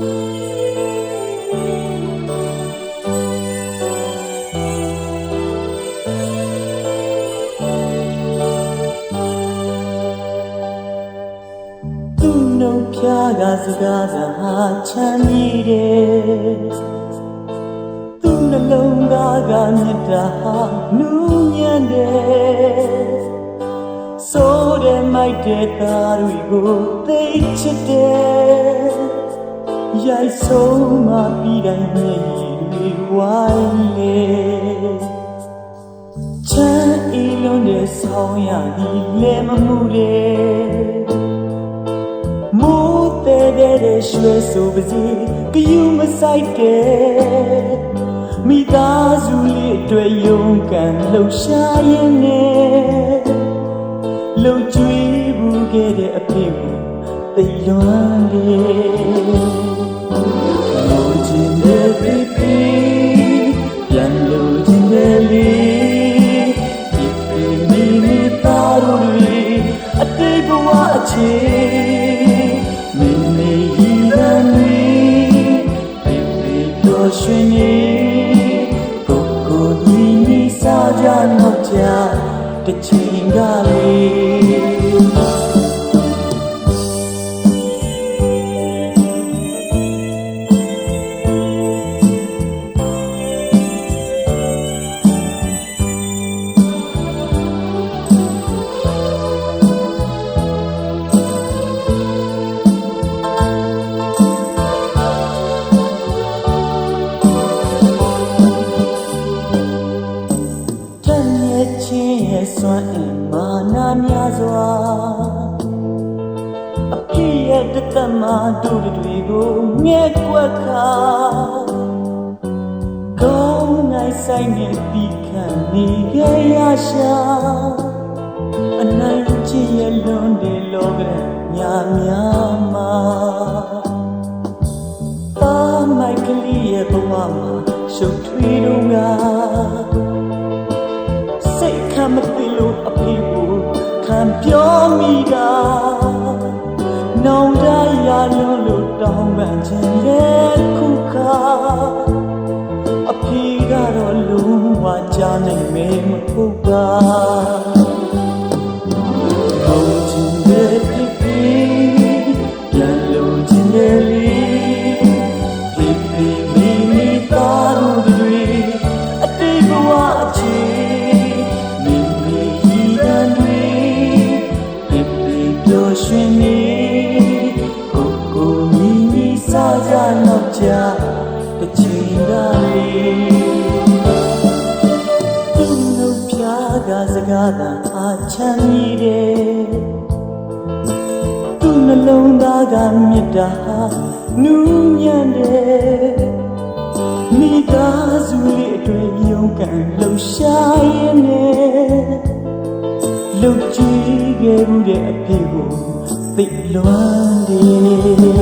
ဖြာကစကားသာဟာချမ်းမြေတယ်သူနှလုံးသားကမေတ္တာဟာနူးညံ့တယ်ဆိုတဲ့မိုက်တဲ့သားတွေကိုသိချစ်တယ် ရိုက်ဆုံးမှပြီးတိုင်းမျက်ရည်တွေဝိုင်းလေချမ်းအေးလုံးတဲ့ဆောင်းရသည်လဲမမှုလေမိုးတဲ့တဲ့ရွှဲဆိုပါစေကယူမဆိုင်တဲ့မိသားစုလေးအတွက်ယုံကန်လှူရှားရင်နဲ့လုံကျွေးဘူးခဲ့တဲ့အဖေကိုသိလွမ်းလေလို့ တစ်ချိန်ကလေး တို့တွေကိုငဲ့ကွက်ခါကောင်းနိုင်ဆိုင်နေပြီးခံနေကြရရှာအနိုင်ချစ်ရဲ့လွန်တဲ့လောကညာများမှာတာမိုက်ကလေးရဲ့ဘဝမှာရှုပ်ထွေးတော့ငါစိတ်ခံမသိလို့အဖေကိုခံပြောမိတာ တောင်းပန်ခြင်းရဲ့ခုခါအဖေကတော့လုံးဝကြားနိုင်မေမဟုတ်ပါ စားကြတော့ကြတစ်ချိန်ကလေးသူ့နှုတ်ဖြားကစကားသာအားချမ်းမိတယ်သူ့နှလုံးသားကမေတ္တာဟာနူးညံ့တယ်မိသားစုလေးအတွက်ယုံကန်လှူရှားရင်နဲ့လှုပ်ကြည့်ခဲ့မှုတဲ့အဖေကိုသိလွမ်းတယ်